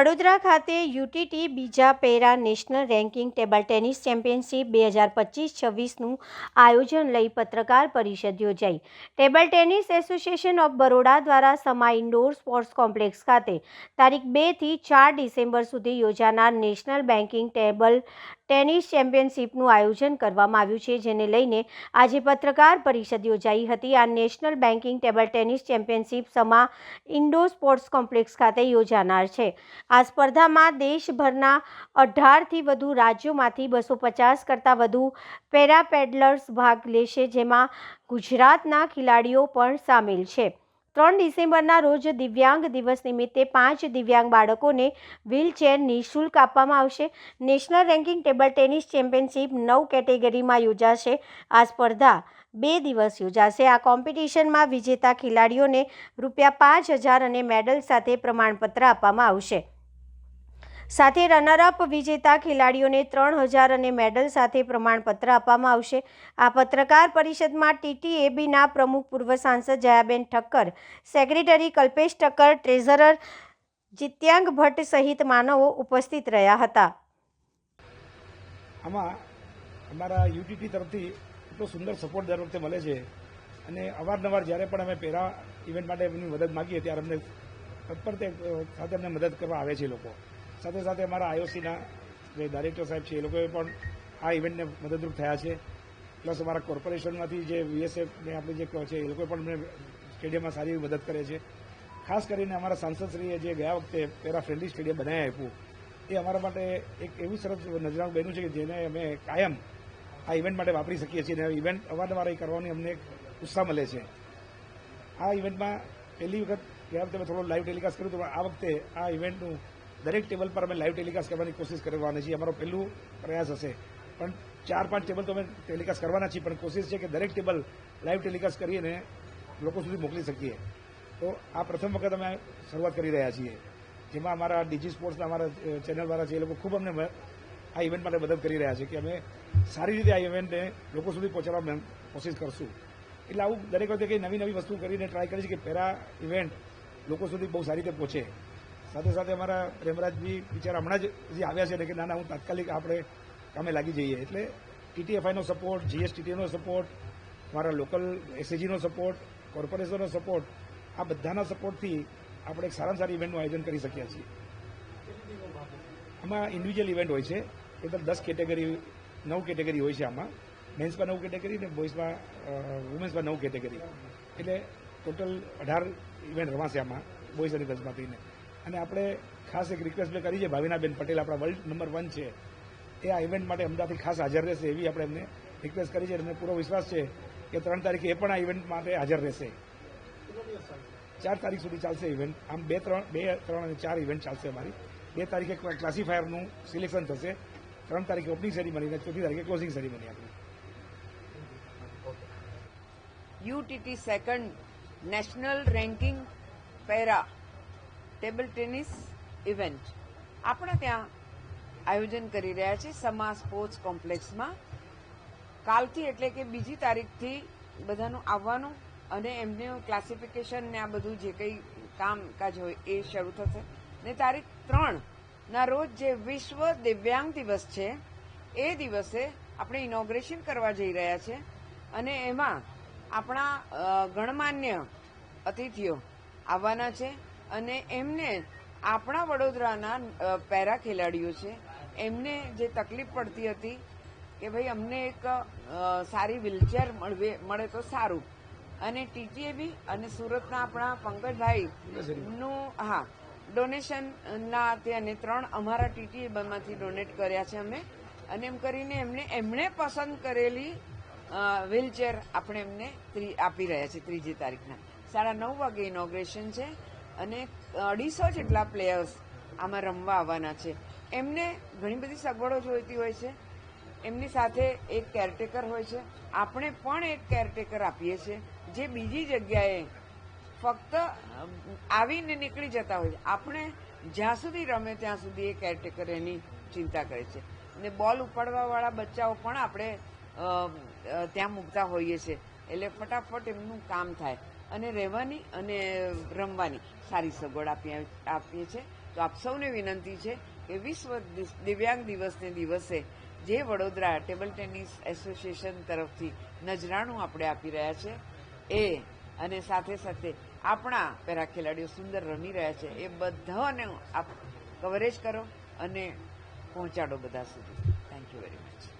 વડોદરા ખાતે યુટીટી બીજા para national ranking table tennis championship બે હજાર પચીસ છવ્વીસનું આયોજન લઈ પત્રકાર પરિષદ યોજાઈ. Table tennis association of Baroda દ્વારા સમા ઇન્ડોર સ્પોર્ટ્સ કોમ્પ્લેક્સ ખાતે તારીખ બેથી ચાર ડિસેમ્બર સુધી યોજાનાર નેશનલ બેન્કિંગ ટેબલ ટેનિસ ચેમ્પિયનશિપનું આયોજન કરવામાં આવ્યું છે, જેને લઈને આજે પત્રકાર પરિષદ યોજાઈ હતી. આ national banking table tennis championship Sama indoor sports complex ખાતે યોજાનાર છે. આ સ્પર્ધામાં દેશભરના અઢારથી વધુ રાજ્યોમાંથી બસો પચાસ કરતાં વધુ પેરા પેડલર્સ ભાગ લેશે, જેમાં ગુજરાતના ખેલાડીઓ પણ સામેલ છે. ત્રણ ડિસેમ્બરના રોજ દિવ્યાંગ દિવસ નિમિત્તે પાંચ દિવ્યાંગ બાળકોને વ્હીલચેર નિઃશુલ્ક આપવામાં આવશે. National ranking table tennis championship નવ કેટેગરીમાં યોજાશે. આ સ્પર્ધા બે દિવસ યોજાશે. આ કોમ્પિટિશનમાં વિજેતા ખેલાડીઓને રૂપિયા પાંચ હજાર અને મેડલ સાથે પ્રમાણપત્ર આપવામાં આવશે. સાથે રનરઅપ વિજેતા ખેલાડીઓને ત્રણ હજાર અને મેડલ સાથે પ્રમાણપત્ર આપવામાં આવશે. આ પત્રકાર પરિષદમાં ટીટીએબીના પ્રમુખ પૂર્વ સાંસદ જયાબેન ઠક્કર, સેક્રેટરી કલ્પેશ ઠક્કર, ટ્રેઝરર જીત્યાંગ ભટ્ટ સહિત માનવો ઉપસ્થિત રહ્યા હતા. આમાં અમારા યુટીટી તરફથી એટલો સુંદર સપોર્ટ દર વખતે મળે છે અને અવારનવાર જ્યારે પણ અમે પેરા ઇવેન્ટ માટે એમની મદદ માગીએ ત્યારે અમને તત્પરતે સાથે અમને મદદ કરવા આવે છે લોકો. સાથે સાથે અમારા આઈઓસીના જે ડાયરેક્ટર સાહેબ છે, એ લોકોએ પણ આ ઇવેન્ટને મદદરૂપ થયા છે. પ્લસ અમારા કોર્પોરેશનમાંથી જે વીએસએફને આપણે જે કહો છે, એ લોકો પણ અમને સ્ટેડિયમમાં સારી એવી મદદ કરે છે. ખાસ કરીને અમારા સાંસદશ્રીએ જે ગયા વખતે પેરા ફ્રેન્ડલી સ્ટેડિયમ બનાવી આપ્યું, એ અમારા માટે એક એવું સરસ નજરાણું બન્યું છે કે જેને અમે કાયમ આ ઇવેન્ટ માટે વાપરી શકીએ છીએ. અને ઇવેન્ટ અવારનવાર એ કરવાની અમને ઉત્સાહ મળે છે. આ ઇવેન્ટમાં પહેલી વખત ગયા વખતે મેં થોડો લાઈવ ટેલિકાસ્ટ કર્યું હતું આ વખતે આ ઇવેન્ટનું દરેક ટેબલ પર અમે લાઈવ ટેલિકાસ્ટ કરવાની કોશિશ કરવાની છીએ અમારો પહેલું પ્રયાસ હશે. પણ ચાર પાંચ ટેબલ તો અમે ટેલિકાસ્ટ કરવાના છીએ, પણ કોશિશ છે કે દરેક ટેબલ લાઈવ ટેલિકાસ્ટ કરીને લોકો સુધી મોકલી શકીએ. તો આ પ્રથમ વખત અમે શરૂઆત કરી રહ્યા છીએ. જેમાં અમારા ડીજી સ્પોર્ટ્સના અમારા ચેનલવાળા છે એ લોકો ખૂબ અમને આ ઇવેન્ટ માટે મદદ કરી રહ્યા છે કે અમે સારી રીતે આ ઇવેન્ટને લોકો સુધી પહોંચાડવા કોશિશ કરશું. એટલે આવું દરેક વખતે કંઈ નવી નવી વસ્તુ કરીને ટ્રાય કરી છે કે પહેલાં ઇવેન્ટ લોકો સુધી બહુ સારી રીતે પહોંચે. સાથે સાથે અમારા પ્રેમરાજજી બિચારા હમણાં જ આવ્યા છે ને કે ના ના હું તાત્કાલિક આપણે કામે લાગી જઈએ. એટલે ટીટીએફઆઈનો સપોર્ટ જીએસટીટીનો સપોર્ટ મારા લોકલ એસએજીનો સપોર્ટ કોર્પોરેશનનો સપોર્ટ આ બધાના સપોર્ટથી આપણે એક સારામાં સારી ઇવેન્ટનું આયોજન કરી શકીએ છીએ. આમાં ઇન્ડિવિજ્યુઅલ ઇવેન્ટ હોય છે. ટોટલ દસ કેટેગરી નવ કેટેગરી હોય છે આમાં. મેન્સમાં નવ કેટેગરી ને બોയ്સમાં વુમેન્સમાં નવ કેટેગરી એટલે ટોટલ અઢાર ઇવેન્ટ રમાશે આમાં બોયઝ અને ગર્લ્સમાં થઈને અને આપણે ખાસ એક રિક્વેસ્ટ મેં કરી છે, ભાવિનાબેન પટેલ આપણા વર્લ્ડ નંબર વન છે. એ આ ઇવેન્ટ માટે અમદાવાદથી ખાસ હાજર રહેશે એવી આપણે એમને રિક્વેસ્ટ કરી છે અને પૂરો વિશ્વાસ છે કે ત્રણ તારીખે એ પણ આ ઇવેન્ટ માટે હાજર રહેશે. ચાર તારીખ સુધી ચાલશે ઇવેન્ટ આમ બે, ત્રણ બે, ત્રણ અને ચાર ઇવેન્ટ ચાલશે અમારી. બે તારીખે ક્લાસિફાયરનું સિલેક્શન થશે. ત્રણ તારીખે ઓપનિંગ સેરેમની અને ચોથી તારીખે ક્લોઝિંગ સેરેમની આપણી. UTT second national ranking para table tennis event. આપણે ત્યાં આયોજન કરી રહ્યા છીએ સમા સ્પોર્ટ્સ કોમ્પ્લેક્સમાં. કાલથી એટલે કે બીજી તારીખથી બધાનું આવવાનું અને એમનું ક્લાસિફિકેશન ને આ બધું જે કંઈ કામકાજ હોય એ શરૂ થશે. ને તારીખ ત્રણ ના રોજ જે વિશ્વ દિવ્યાંગ દિવસ છે, એ દિવસે આપણે ઇનોગ્રેશન કરવા જઈ રહ્યા છે. અને એમાં આપણા ગણમાન્ય અતિથિઓ આવવાના છે. અને એમને આપણા વડોદરાના પેરા ખેલાડીઓ છે, એમને જે તકલીફ પડતી હતી કે ભાઈ અમને એક સારી વ્હીલચેર મળવે, મળે તો સારું. અને ટીટીએ બી અને સુરતના આપણા પંકજભાઈ નું હા ડોનેશનના તે અને ત્રણ અમારા ટીટીએબીમાંથી ડોનેટ કર્યા છે અમે. અને એમ કરીને એમને, એમણે પસંદ કરેલી વ્હીલચેર આપણે એમને આપી રહ્યા છે ત્રીજી તારીખના. સાડા નવ વાગે ઇનોગ્રેશન છે. અને અઢીસો જેટલા પ્લેયર્સ આમાં રમવા આવવાના છે. એમને ઘણી બધી સગવડો જોઈતી હોય છે. એમની સાથે એક કેરટેકર હોય છે. આપણે પણ એક કેરટેકર આપીએ છીએ. જે બીજી જગ્યાએ ફક્ત આવીને નીકળી જતા હોય છે. આપણે જ્યાં સુધી રમે ત્યાં સુધી એ કેરટેકર એની ચિંતા કરે છે. અને બોલ ઉપાડવાવાળા બચ્ચાઓ પણ આપણે ત્યાં મૂકતા હોઈએ છીએ. એટલે ફટાફટ એમનું કામ થાય. અને રહેવાની અને રમવાની સારી સગવડ આપીએ આપીએ છીએ. તો આપ સૌને વિનંતી છે કે વિશ્વ દિવ્યાંગ દિવસને દિવસે જે વડોદરા ટેબલ ટેનિસ એસોસિએશન તરફથી નજરાણું આપણે આપી રહ્યા છે, એ અને સાથે સાથે આપણા પેરા ખેલાડીઓ સુંદર રમી રહ્યા છે, એ બધાને આપ કવરેજ કરો અને પહોંચાડો બધા સુધી. Thank you very much